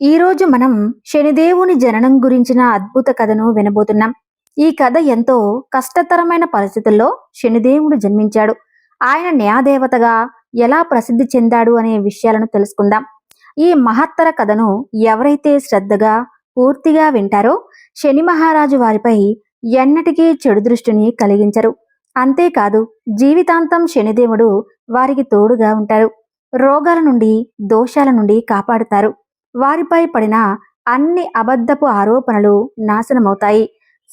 ఈరోజు మనం శనిదేవుని జననం గురించిన అద్భుత కథను వినబోతున్నాం. ఈ కథ ఎంతో కష్టతరమైన పరిస్థితుల్లో శనిదేవుడు జన్మించాడు. ఆయన న్యాయదేవతగా ఎలా ప్రసిద్ధి చెందాడు అనే విషయాలను తెలుసుకుందాం. ఈ మహత్తర కథను ఎవరైతే శ్రద్ధగా పూర్తిగా వింటారో శని మహారాజు వారిపై ఎన్నటికీ చెడు దృష్టిని కలిగించరు. అంతేకాదు జీవితాంతం శనిదేవుడు వారికి తోడుగా ఉంటారు రోగాల నుండి దోషాల నుండి కాపాడుతారు. వారిపై పడిన అన్ని అబద్ధపు ఆరోపణలు నాశనమవుతాయి.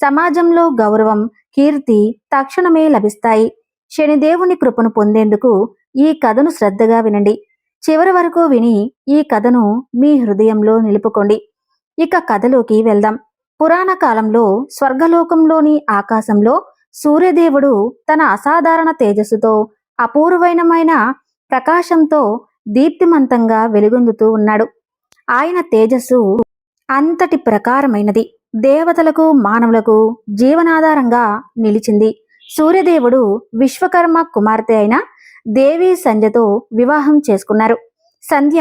సమాజంలో గౌరవం కీర్తి తక్షణమే లభిస్తాయి. శనిదేవుని కృపను పొందేందుకు ఈ కథను శ్రద్ధగా వినండి. చివరి వరకు విని ఈ కథను మీ హృదయంలో నిలుపుకోండి. ఇక కథలోకి వెళ్దాం. పురాణ కాలంలో స్వర్గలోకంలోని ఆకాశంలో సూర్యదేవుడు తన అసాధారణ తేజస్సుతో అపూర్వమైన ప్రకాశంతో దీప్తిమంతంగా వెలుగొందుతూ ఉన్నాడు. ఆయన తేజస్సు అంతటి ప్రకారమైనది. దేవతలకు మానవులకు జీవనాధారంగా నిలిచింది. సూర్యదేవుడు విశ్వకర్మ కుమార్తె అయిన దేవి సంధ్యతో వివాహం చేసుకున్నారు. సంధ్య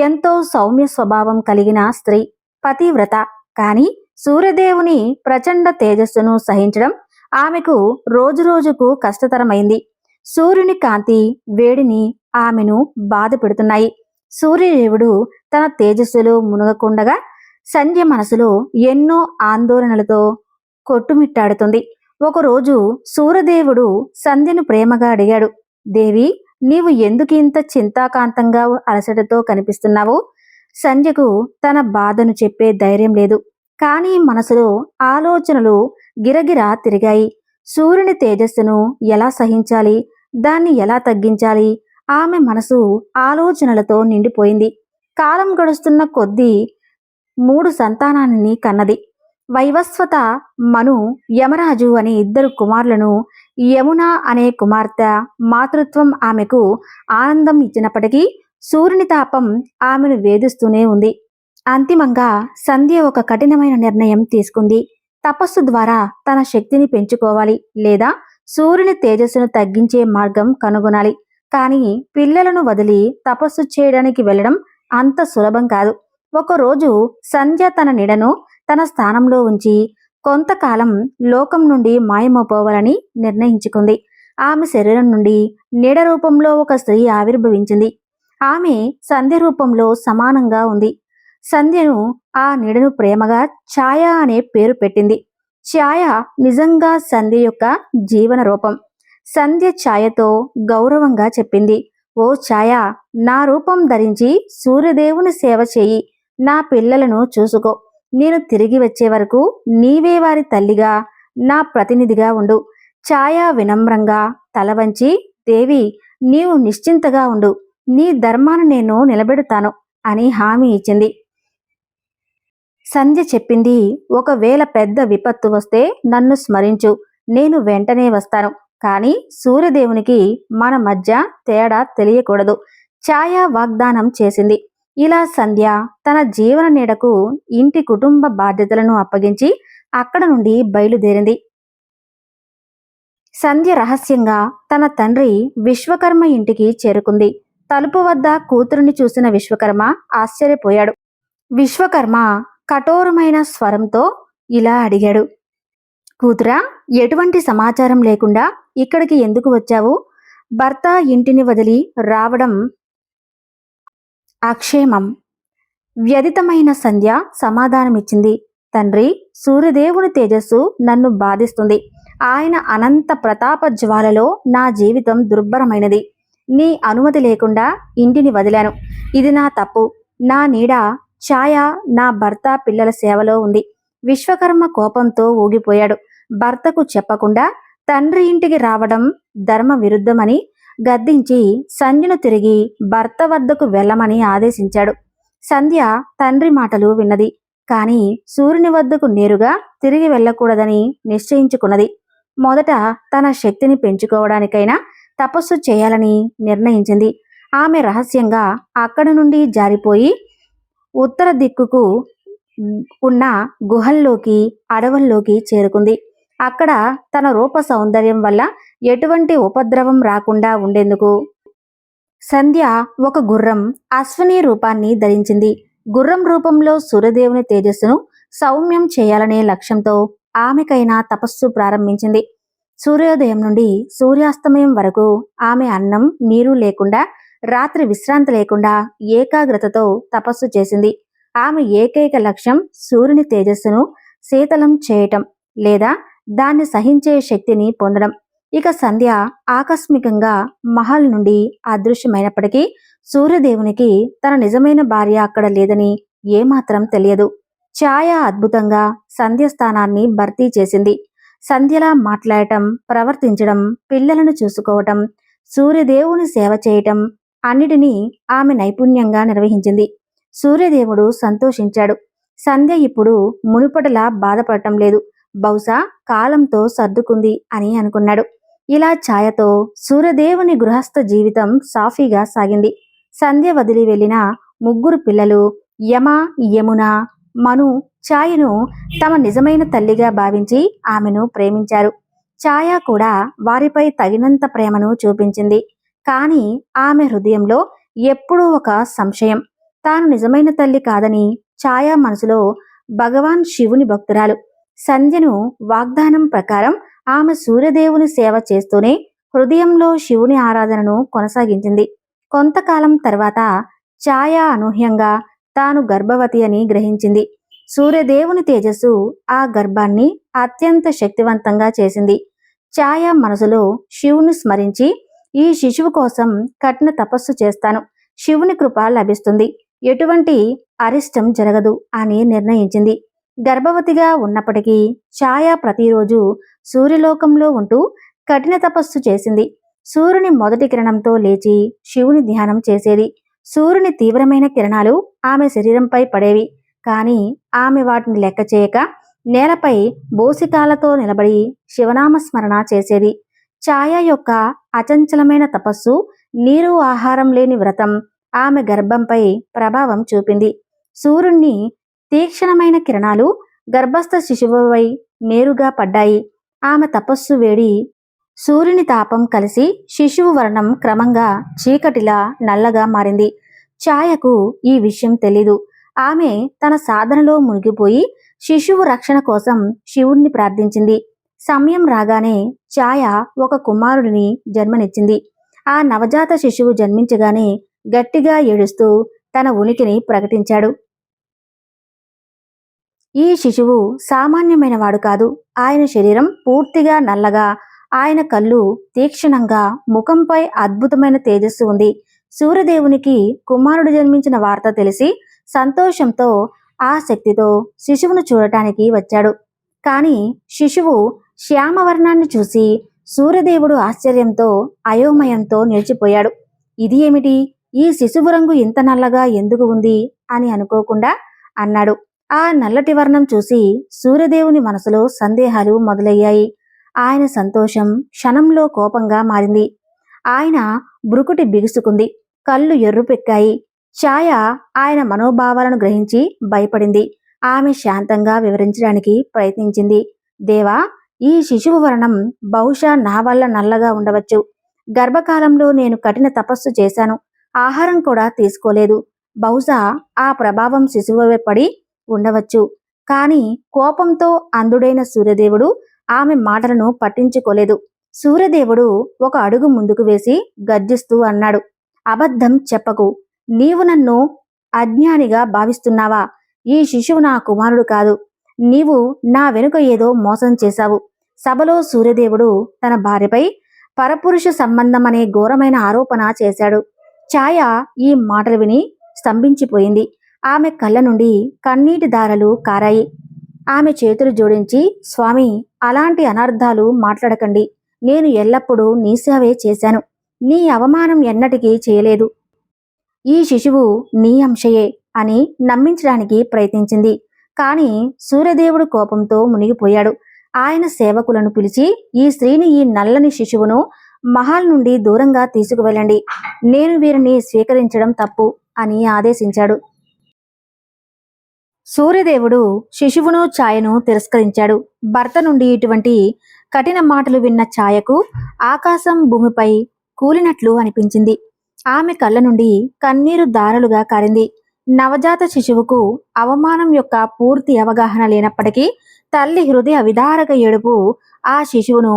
ఎంతో సౌమ్య స్వభావం కలిగిన స్త్రీ పతివ్రత. కాని సూర్యదేవుని ప్రచండ తేజస్సును సహించడం ఆమెకు రోజురోజుకు కష్టతరమైంది. సూర్యుని కాంతి వేడిని ఆమెను బాధ పెడుతున్నాయి సూర్యదేవుడు తన తేజస్సులో మునగకుండగా సంధ్య మనసులో ఎన్నో ఆందోళనలతో కొట్టుమిట్టాడుతుంది. ఒకరోజు సూర్యదేవుడు సంధ్యను ప్రేమగా అడిగాడు దేవి నీవు ఎందుకు ఇంత చింతాకాంతంగా అలసటతో కనిపిస్తున్నావు? సంధ్యకు తన బాధను చెప్పే ధైర్యం లేదు. కానీ మనసులో ఆలోచనలు గిరగిరా తిరిగాయి. సూర్యుని తేజస్సును ఎలా సహించాలి? దాన్ని ఎలా తగ్గించాలి? ఆమె మనసు ఆలోచనలతో నిండిపోయింది. కాలం గడుస్తున్న కొద్దీ మూడు సంతానాన్ని కన్నది. వైవస్వత మను యమరాజు అనే ఇద్దరు కుమారులను యమున అనే కుమార్తె మాతృత్వం ఆమెకు ఆనందం ఇచ్చినప్పటికీ సూర్యుని తాపం ఆమెను వేధిస్తూనే ఉంది. అంతిమంగా సంధ్య ఒక కఠినమైన నిర్ణయం తీసుకుంది. తపస్సు ద్వారా తన శక్తిని పెంచుకోవాలి లేదా సూర్యుని తేజస్సును తగ్గించే మార్గం కనుగొనాలి. కానీ పిల్లలను వదిలి తపస్సు చేయడానికి వెళ్ళడం అంత సులభం కాదు. ఒకరోజు సంధ్య తన నిడను తన స్థానంలో ఉంచి కొంతకాలం లోకం నుండి మాయమైపోవాలని నిర్ణయించుకుంది. ఆమె శరీరం నుండి నీడ రూపంలో ఒక స్త్రీ ఆవిర్భవించింది. ఆమె సంధ్య రూపంలో సమానంగా ఉంది. సంధ్యను ఆ నీడను ప్రేమగా ఛాయ అనే పేరు పెట్టింది. ఛాయ నిజంగా సంధ్య యొక్క జీవన రూపం. సంధ్య ఛాయతో గౌరవంగా చెప్పింది. ఓ ఛాయ నా రూపం ధరించి సూర్యదేవుని సేవ చేయి. నా పిల్లలను చూసుకో. నేను తిరిగి వచ్చే వరకు నీవే వారి తల్లిగా నా ప్రతినిధిగా ఉండు. ఛాయ వినమ్రంగా తల వంచి దేవి నీవు నిశ్చింతగా ఉండు. నీ ధర్మాన్ని నేను నిలబెడతాను అని హామీ ఇచ్చింది. సంధ్య చెప్పింది ఒకవేళ పెద్ద విపత్తు వస్తే నన్ను స్మరించు. నేను వెంటనే వస్తాను. కానీ సూర్యదేవునికి మన మధ్య తేడా తెలియకూడదు. ఛాయ వాగ్దానం చేసింది. ఇలా సంధ్య తన జీవన నీడకు ఇంటి కుటుంబ బాధ్యతలను అప్పగించి అక్కడ నుండి బయలుదేరింది. సంధ్య రహస్యంగా తన తండ్రి విశ్వకర్మ ఇంటికి చేరుకుంది. తలుపు వద్ద కూతురుని చూసిన విశ్వకర్మ ఆశ్చర్యపోయాడు. విశ్వకర్మ కఠోరమైన స్వరంతో ఇలా అడిగాడు. కూతురా ఎటువంటి సమాచారం లేకుండా ఇక్కడికి ఎందుకు వచ్చావు? భర్త ఇంటిని వదిలి రావడం అక్షేమం. వ్యధితమైన సంధ్య సమాధానమిచ్చింది. తండ్రి సూర్యదేవుని తేజస్సు నన్ను బాధిస్తుంది. ఆయన అనంత ప్రతాప జ్వాలలో నా జీవితం దుర్భరమైనది. నీ అనుమతి లేకుండా ఇంటిని వదిలాను. ఇది నా తప్పు. నా నీడ ఛాయ నా భర్త పిల్లల సేవలో ఉంది. విశ్వకర్మ కోపంతో ఊగిపోయాడు. భర్తకు చెప్పకుండా తండ్రి ఇంటికి రావడం ధర్మ విరుద్ధమని గద్దించి సంధ్యను తిరిగి భర్త వద్దకు వెళ్ళమని ఆదేశించాడు. సంధ్య తండ్రి మాటలు విన్నది. కాని సూర్యుని వద్దకు నేరుగా తిరిగి వెళ్ళకూడదని నిశ్చయించుకున్నది. మొదట తన శక్తిని పెంచుకోవడానికైనా తపస్సు చేయాలని నిర్ణయించింది. ఆమె రహస్యంగా అక్కడి నుండి జారిపోయి ఉత్తర దిక్కుకు ఉన్న గుహల్లోకి అడవుల్లోకి చేరుకుంది. అక్కడ తన రూప సౌందర్యం వల్ల ఎటువంటి ఉపద్రవం రాకుండా ఉండేందుకు? సంధ్య ఒక గుర్రం అశ్విని రూపాన్ని ధరించింది. గుర్రం రూపంలో సూర్యదేవుని తేజస్సును సౌమ్యం చేయాలనే లక్ష్యంతో ఆమెకైనా తపస్సు ప్రారంభించింది. సూర్యోదయం నుండి సూర్యాస్తమయం వరకు ఆమె అన్నం నీరు లేకుండా రాత్రి విశ్రాంతి లేకుండా ఏకాగ్రతతో తపస్సు చేసింది. ఆమె ఏకైక లక్ష్యం సూర్యుని తేజస్సును శీతలం చేయటం లేదా దాన్ని సహించే శక్తిని పొందడం. ఇక సంధ్య ఆకస్మికంగా మహల్ నుండి అదృశ్యమైనప్పటికీ సూర్యదేవునికి తన నిజమైన భార్య అక్కడ లేదని ఏమాత్రం తెలియదు. ఛాయ అద్భుతంగా సంధ్య స్థానాన్ని భర్తీ చేసింది. సంధ్యలా మాట్లాడటం ప్రవర్తించడం పిల్లలను చూసుకోవటం సూర్యదేవుని సేవ చేయటం అన్నిటినీ ఆమె నైపుణ్యంగా నిర్వహించింది. సూర్యదేవుడు సంతోషించాడు. సంధ్య ఇప్పుడు మునుపటిలా బాధపడటం లేదు. బహుశా కాలంతో సర్దుకుంది అని అనుకున్నాడు. ఇలా ఛాయతో సూర్యదేవుని గృహస్థ జీవితం సాఫీగా సాగింది. సంధ్య వదిలి వెళ్ళిన ముగ్గురు పిల్లలు యమ యమున మను ఛాయను తమ నిజమైన తల్లిగా భావించి ఆమెను ప్రేమించారు. ఛాయ కూడా వారిపై తగినంత ప్రేమను చూపించింది. కానీ ఆమె హృదయంలో ఎప్పుడూ ఒక సంశయం. తాను నిజమైన తల్లి కాదని ఛాయ మనసులో భగవాన్ శివుని భక్తురాలు. సంధ్యను వాగ్దానం ప్రకారం ఆమె సూర్యదేవుని సేవ చేస్తూనే హృదయంలో శివుని ఆరాధనను కొనసాగించింది. కొంతకాలం తర్వాత ఛాయ అనూహ్యంగా తాను గర్భవతి అని గ్రహించింది. సూర్యదేవుని తేజస్సు ఆ గర్భాన్ని అత్యంత శక్తివంతంగా చేసింది. ఛాయ మనసులో శివుని స్మరించి ఈ శిశువు కోసం కఠిన తపస్సు చేస్తాను. శివుని కృప లభిస్తుంది. ఎటువంటి అరిష్టం జరగదు అని నిర్ణయించింది. గర్భవతిగా ఉన్నప్పటికీ ఛాయ ప్రతిరోజు సూర్యలోకంలో ఉంటూ కఠిన తపస్సు చేసింది. సూర్యుని మొదటి కిరణంతో లేచి శివుని ధ్యానం చేసేది. సూర్యుని తీవ్రమైన కిరణాలు ఆమె శరీరంపై పడేవి. కానీ ఆమె వాటిని లెక్క చేయక నేలపై బోసికాలతో నిలబడి శివనామస్మరణ చేసేది. ఛాయ యొక్క అచంచలమైన తపస్సు నీరు ఆహారం లేని వ్రతం ఆమె గర్భంపై ప్రభావం చూపింది. సూర్యుణ్ణి తీక్షణమైన కిరణాలు గర్భస్థ శిశువుపై నేరుగా పడ్డాయి. ఆమె తపస్సు వేడి సూర్యుని తాపం కలిసి శిశువు వర్ణం క్రమంగా చీకటిలా నల్లగా మారింది. ఛాయకు ఈ విషయం తెలీదు. ఆమె తన సాధనలో మునిగిపోయి శిశువు రక్షణ కోసం శివుణ్ణి ప్రార్థించింది. సమయం రాగానే ఛాయ ఒక కుమారుడిని జన్మనిచ్చింది. ఆ నవజాత శిశువు జన్మించగానే గట్టిగా ఏడుస్తూ తన ఉనికిని ప్రకటించాడు. ఈ శిశువు సామాన్యమైన వాడు కాదు. ఆయన శరీరం పూర్తిగా నల్లగా ఆయన కళ్ళు తీక్షణంగా ముఖంపై అద్భుతమైన తేజస్సు ఉంది. సూర్యదేవునికి కుమారుడు జన్మించిన వార్త తెలిసి సంతోషంతో ఆ శక్తితో శిశువును చూడటానికి వచ్చాడు. కానీ శిశువు శ్యామవర్ణాన్ని చూసి సూర్యదేవుడు ఆశ్చర్యంతో అయోమయంతో నిలిచిపోయాడు. ఇది ఏమిటి? ఈ శిశువు రంగు ఇంత నల్లగా ఎందుకు ఉంది అని అనుకోకుండా అన్నాడు. ఆ నల్లటి వర్ణం చూసి సూర్యదేవుని మనసులో సందేహాలు మొదలయ్యాయి. ఆయన సంతోషం క్షణంలో కోపంగా మారింది. ఆయన బ్రుకుటి బిగుసుకుంది. కళ్ళు ఎర్రుపెక్కాయి. ఛాయ ఆయన మనోభావాలను గ్రహించి భయపడింది. ఆమె శాంతంగా వివరించడానికి ప్రయత్నించింది. దేవా ఈ శిశువు వర్ణం బహుశా నా వల్ల నల్లగా ఉండవచ్చు. గర్భకాలంలో నేను కఠిన తపస్సు చేశాను. ఆహారం కూడా తీసుకోలేదు. బహుశా ఆ ప్రభావం శిశువుపై పడి ఉండవచ్చు. కానీ కోపంతో అందుడైన సూర్యదేవుడు ఆమె మాటలను పట్టించుకోలేదు. సూర్యదేవుడు ఒక అడుగు ముందుకు వేసి గర్జిస్తూ అన్నాడు అబద్ధం చెప్పకు. నీవు నన్ను అజ్ఞానిగా భావిస్తున్నావా? ఈ శిశువు నా కుమారుడు కాదు. నీవు నా వెనుక ఏదో మోసం చేశావు. సభలో సూర్యదేవుడు తన భార్యపై పరపురుష సంబంధం అనే ఘోరమైన ఆరోపణ చేశాడు. ఛాయ ఈ మాటలు విని స్తంభించిపోయింది. ఆమె కళ్ళ నుండి కన్నీటి దారలు కారాయి. ఆమె చేతులు జోడించి స్వామి అలాంటి అనర్థాలు మాట్లాడకండి. నేను ఎల్లప్పుడూ నీ సేవే చేశాను. నీ అవమానం ఎన్నటికీ చేయలేదు. ఈ శిశువు నీ అంశయే అని నమ్మించడానికి ప్రయత్నించింది. కాని సూర్యదేవుడు కోపంతో మునిగిపోయాడు. ఆయన సేవకులను పిలిచి ఈ స్త్రీని ఈ నల్లని శిశువును మహల్ నుండి దూరంగా తీసుకువెళ్ళండి. నేను వీరిని స్వీకరించడం తప్పు అని ఆదేశించాడు. సూర్యదేవుడు శిశువును ఛాయను తిరస్కరించాడు. భర్త నుండి ఇటువంటి కఠిన మాటలు విన్న ఛాయకు ఆకాశం భూమిపై కూలినట్లు అనిపించింది. ఆమె కళ్ళ నుండి కన్నీరు దారలుగా కారింది. నవజాత శిశువుకు అవమానం యొక్క పూర్తి అవగాహన లేనప్పటికీ తల్లి హృదయ విదారక ఏడుపు ఆ శిశువును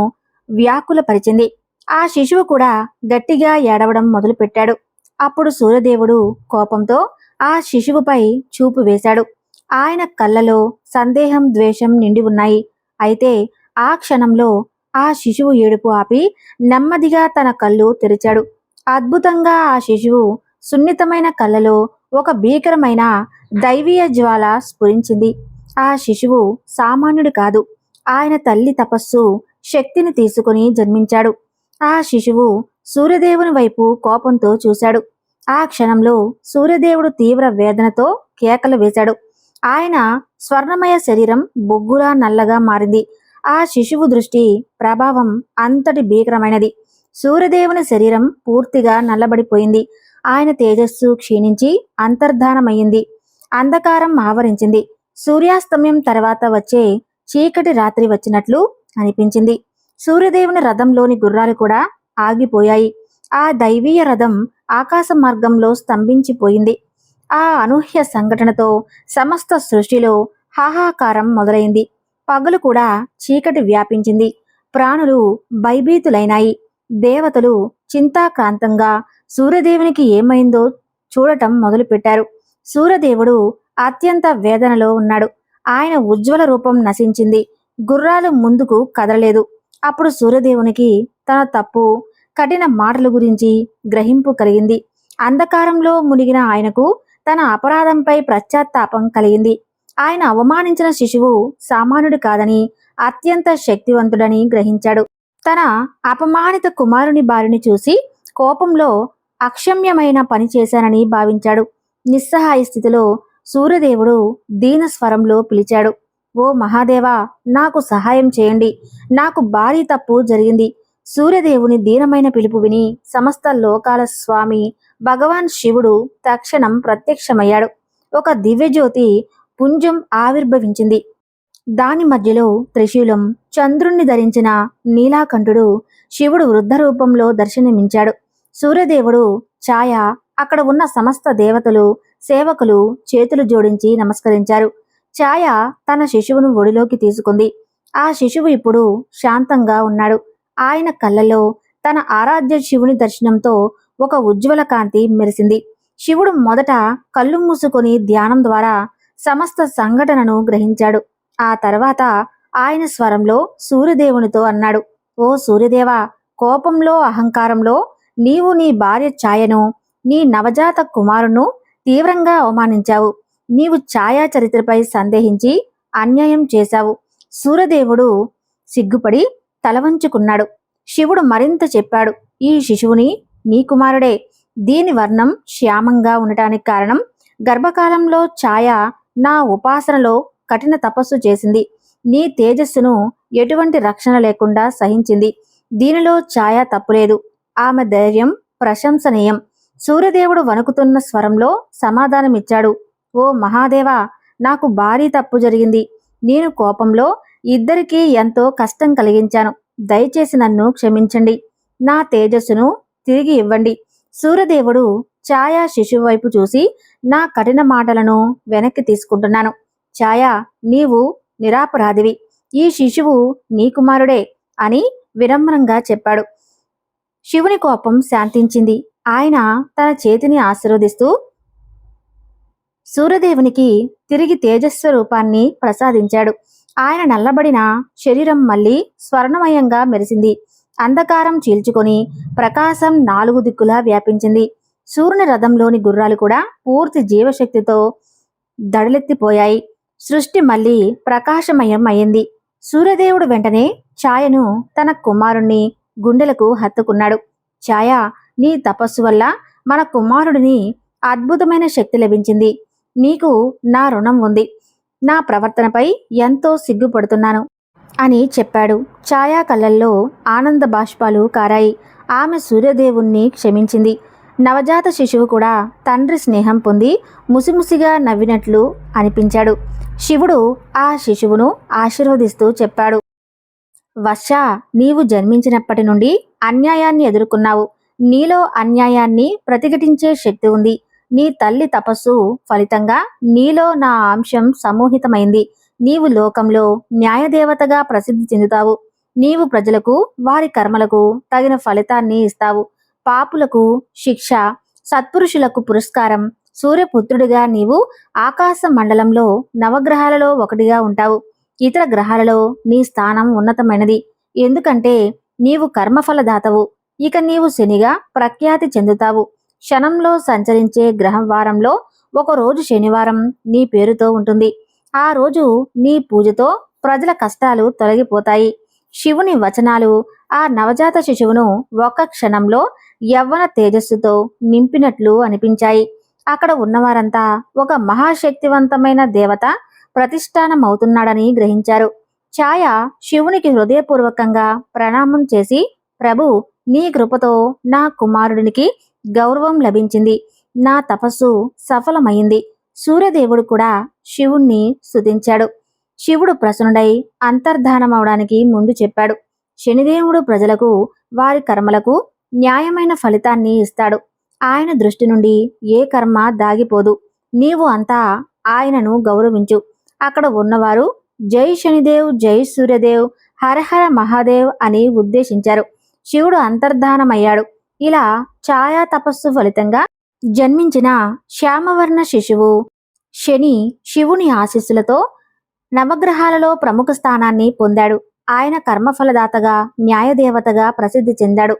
వ్యాకులపరిచింది. ఆ శిశువు కూడా గట్టిగా ఏడవడం మొదలుపెట్టాడు. అప్పుడు సూర్యదేవుడు కోపంతో ఆ శిశువుపై చూపు వేశాడు. ఆయన కళ్ళలో సందేహం ద్వేషం నిండి ఉన్నాయి. అయితే ఆ క్షణంలో ఆ శిశువు ఏడుపు ఆపి నెమ్మదిగా తన కళ్ళు తెరిచాడు. అద్భుతంగా ఆ శిశువు సున్నితమైన కళ్ళలో ఒక భీకరమైన దైవీయ జ్వాల స్ఫురించింది. ఆ శిశువు సామాన్యుడు కాదు. ఆయన తల్లి తపస్సు శక్తిని తీసుకుని జన్మించాడు. ఆ శిశువు సూర్యదేవుని వైపు కోపంతో చూశాడు. ఆ క్షణంలో సూర్యదేవుడు తీవ్ర వేదనతో కేకలు వేశాడు. ఆయన స్వర్ణమయ శరీరం బొగ్గులా నల్లగా మారింది. ఆ శిశువు దృష్టి ప్రభావం అంతటి భీకరమైనది. సూర్యదేవుని శరీరం పూర్తిగా నల్లబడిపోయింది. ఆయన తేజస్సు క్షీణించి అంతర్ధానమయ్యింది. అంధకారం ఆవరించింది. సూర్యాస్తమయం తర్వాత వచ్చే చీకటి రాత్రి వచ్చినట్లు అనిపించింది. సూర్యదేవుని రథంలోని గుర్రాలు కూడా ఆగిపోయాయి. ఆ దైవీయ రథం ఆకాశ మార్గంలో స్తంభించిపోయింది. ఆ అనూహ్య సంఘటనతో సమస్త సృష్టిలో హాహాకారం మొదలైంది. పగలు కూడా చీకటి వ్యాపించింది. ప్రాణులు భయభీతులైనాయి. దేవతలు చింతాక్రాంతంగా సూర్యదేవునికి ఏమైందో చూడటం మొదలుపెట్టారు. సూర్యదేవుడు అత్యంత వేదనలో ఉన్నాడు. ఆయన ఉజ్వల రూపం నశించింది. గుర్రాలు ముందుకు కదలలేదు. అప్పుడు సూర్యదేవునికి తన తప్పు కఠిన మాటల గురించి గ్రహింపు కలిగింది. అంధకారంలో మునిగిన ఆయనకు తన అపరాధంపై ప్రశ్చాత్తాపం కలిగింది. ఆయన అవమానించిన శిశువు సామాన్యుడు కాదని అత్యంత శక్తివంతుడని గ్రహించాడు. తన అపమానిత కుమారుని బారిని చూసి కోపంలో అక్షమ్యమైన పని చేశానని భావించాడు. నిస్సహాయ స్థితిలో సూర్యదేవుడు దీన స్వరంలో పిలిచాడు. ఓ మహాదేవా నాకు సహాయం చేయండి. నాకు భారీ తప్పు జరిగింది. సూర్యదేవుని దీనమైన పిలుపు విని సమస్త లోకాల స్వామి భగవాన్ శివుడు తక్షణం ప్రత్యక్షమయ్యాడు. ఒక దివ్యజ్యోతి పుంజం ఆవిర్భవించింది. దాని మధ్యలో త్రిశూలం చంద్రుణ్ణి ధరించిన నీలాకంఠుడు శివుడు వృద్ధ రూపంలో దర్శనమించాడు. సూర్యదేవుడు ఛాయ అక్కడ ఉన్న సమస్త దేవతలు సేవకులు చేతులు జోడించి నమస్కరించారు. ఛాయ తన శిశువును ఒడిలోకి తీసుకుంది. ఆ శిశువు ఇప్పుడు శాంతంగా ఉన్నాడు. ఆయన కళ్ళలో తన ఆరాధ్య శివుని దర్శనంతో ఒక ఉజ్వల కాంతి మెరిసింది. శివుడు మొదట కళ్ళు మూసుకొని ధ్యానం ద్వారా సమస్త సంఘటనను గ్రహించాడు. ఆ తర్వాత ఆయన స్వరంలో సూర్యదేవునితో అన్నాడు ఓ సూర్యదేవా కోపంలో అహంకారంలో నీవు నీ భార్య ఛాయను నీ నవజాత కుమారును తీవ్రంగా అవమానించావు. నీవు ఛాయా చరిత్రపై సందేహించి అన్యాయం చేశావు. సూర్యదేవుడు సిగ్గుపడి తలవంచుకున్నాడు. శివుడు మరింత చెప్పాడు ఈ శిశువుని నీ కుమారుడే. దీని వర్ణం శ్యామంగా ఉండటానికి కారణం గర్భకాలంలో ఛాయ నా ఉపాసనలో కఠిన తపస్సు చేసింది. నీ తేజస్సును ఎటువంటి రక్షణ లేకుండా సహించింది. దీనిలో ఛాయ తప్పులేదు. ఆమె ధైర్యం ప్రశంసనీయం. సూర్యదేవుడు వణుకుతున్న స్వరంలో సమాధానమిచ్చాడు. ఓ మహాదేవా నాకు భారీ తప్పు జరిగింది. నేను కోపంలో ఇద్దరికీ ఎంతో కష్టం కలిగించాను. దయచేసి నన్ను క్షమించండి. నా తేజస్సును తిరిగి ఇవ్వండి. సూర్యదేవుడు ఛాయా శిశువు వైపు చూసి నా కఠిన మాటలను వెనక్కి తీసుకుంటున్నాను. ఛాయా నీవు నిరాపరాధివి. ఈ శిశువు నీ కుమారుడే అని వినమ్రంగా చెప్పాడు. శివుని కోపం శాంతించింది. ఆయన తన చేతిని ఆశీర్వదిస్తూ సూర్యదేవునికి తిరిగి తేజస్వ రూపాన్ని ప్రసాదించాడు. ఆయన నల్లబడిన శరీరం మళ్ళీ స్వర్ణమయంగా మెరిసింది. అంధకారం చీల్చుకొని ప్రకాశం నాలుగు దిక్కులా వ్యాపించింది. సూర్యుని రథంలోని గుర్రాలు కూడా పూర్తి జీవశక్తితో దడలెత్తిపోయాయి. సృష్టి మళ్ళీ ప్రకాశమయం అయింది. సూర్యదేవుడు వెంటనే ఛాయను తన కుమారుణ్ణి గుండెలకు హత్తుకున్నాడు. ఛాయ నీ తపస్సు వల్ల మన కుమారుడిని అద్భుతమైన శక్తి లభించింది. నీకు నా రుణం ఉంది. నా ప్రవర్తనపై ఎంతో సిగ్గుపడుతున్నాను. అని చెప్పాడు. ఛాయా కళ్ళల్లో ఆనంద బాష్పాలు కారాయి. ఆమె సూర్యదేవుణ్ణి క్షమించింది. నవజాత శిశువు కూడా తండ్రి స్నేహం పొంది ముసిముసిగా నవ్వినట్లు అనిపించాడు. శివుడు ఆ శిశువును ఆశీర్వదిస్తూ చెప్పాడు. వర్ష నీవు జన్మించినప్పటి నుండి అన్యాయాన్ని ఎదుర్కొన్నావు. నీలో అన్యాయాన్ని ప్రతిఘటించే శక్తి ఉంది. నీ తల్లి తపస్సు ఫలితంగా నీలో నా అంశం సమూహితమైంది. నీవు లోకంలో న్యాయదేవతగా ప్రసిద్ధి చెందుతావు. నీవు ప్రజలకు వారి కర్మలకు తగిన ఫలితాన్ని ఇస్తావు. పాపులకు శిక్ష సత్పురుషులకు పురస్కారం సూర్యపుత్రుడిగా నీవు ఆకాశ మండలంలో నవగ్రహాలలో ఒకటిగా ఉంటావు. ఇతర గ్రహాలలో నీ స్థానం ఉన్నతమైనది. ఎందుకంటే నీవు కర్మఫలదాతవు. ఇక నీవు శనిగా ప్రఖ్యాతి చెందుతావు. క్షణంలో సంచరించే గ్రహం వారంలో ఒక రోజు శనివారం నీ పేరుతో ఉంటుంది. ఆ రోజు నీ పూజతో ప్రజల కష్టాలు తొలగిపోతాయి. శివుని వచనాలు ఆ నవజాత శిశువును ఒక్క క్షణంలో యవ్వన తేజస్సుతో నింపినట్లు అనిపించాయి. అక్కడ ఉన్నవారంతా ఒక మహాశక్తివంతమైన దేవత ప్రతిష్టానమవుతున్నాడని గ్రహించారు. ఛాయ శివునికి హృదయపూర్వకంగా ప్రణామం చేసి ప్రభు నీ కృపతో నా కుమారుడికి గౌరవం లభించింది. నా తపస్సు సఫలమైంది. సూర్యదేవుడు కూడా శివుణ్ణి స్థుతించాడు శివుడు ప్రసన్నుడై అంతర్ధానమవడానికి ముందు చెప్పాడు. శనిదేవుడు ప్రజలకు వారి కర్మలకు న్యాయమైన ఫలితాన్ని ఇస్తాడు. ఆయన దృష్టి నుండి ఏ కర్మ దాగిపోదు. నీవు అంతా ఆయనను గౌరవించు. అక్కడ ఉన్నవారు జై శనిదేవ్ జై సూర్యదేవ్ హరహర మహాదేవ్ అని ఉద్దేశించారు. శివుడు అంతర్ధానమయ్యాడు. ఇలా ఛాయా తపస్సు ఫలితంగా జన్మించిన శ్యామవర్ణ శిశువు శని శివుని ఆశీస్సులతో నవగ్రహాలలో ప్రముఖ స్థానాన్ని పొందాడు. ఆయన కర్మఫలదాతగా న్యాయదేవతగా ప్రసిద్ధి చెందాడు.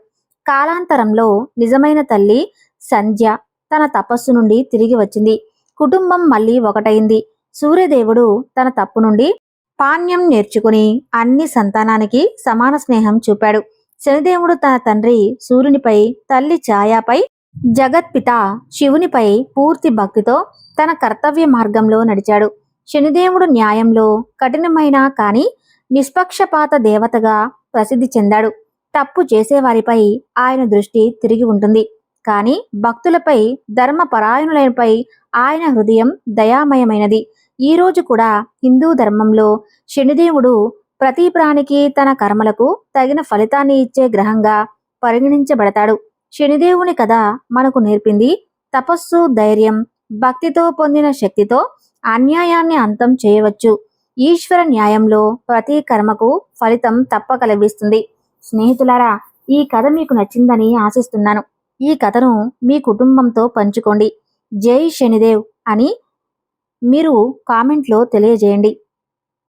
కాలాంతరంలో నిజమైన తల్లి సంధ్య తన తపస్సు నుండి తిరిగి వచ్చింది. కుటుంబం మళ్ళీ ఒకటైంది. సూర్యదేవుడు తన తప్పు నుండి పాణ్యం నేర్చుకుని అన్ని సంతానానికి సమాన స్నేహం చూపాడు. శనిదేవుడు తన తండ్రి సూర్యునిపై తల్లి ఛాయాపై జగత్పిత శివునిపై పూర్తి భక్తితో తన కర్తవ్య మార్గంలో నడిచాడు. శనిదేవుడు న్యాయంలో కఠినమైన కానీ నిష్పక్షపాత దేవతగా ప్రసిద్ధి చెందాడు. తప్పు చేసేవారిపై ఆయన దృష్టి తిరిగి ఉంటుంది. కానీ భక్తులపై ధర్మపరాయణులపై ఆయన హృదయం దయామయమైనది. ఈ రోజు కూడా హిందూ ధర్మంలో శనిదేవుడు ప్రతి ప్రాణికి తన కర్మలకు తగిన ఫలితాన్ని ఇచ్చే గ్రహంగా పరిగణించబడతాడు. శనిదేవుని కథ మనకు నేర్పింది తపస్సు ధైర్యం భక్తితో పొందిన శక్తితో అన్యాయాన్ని అంతం చేయవచ్చు. ఈశ్వర న్యాయంలో ప్రతి కర్మకు ఫలితం తప్పక లభిస్తుంది. స్నేహితులారా ఈ కథ మీకు నచ్చిందని ఆశిస్తున్నాను. ఈ కథను మీ కుటుంబంతో పంచుకోండి. జై శనిదేవ్ అని మీరు కామెంట్లో తెలియజేయండి.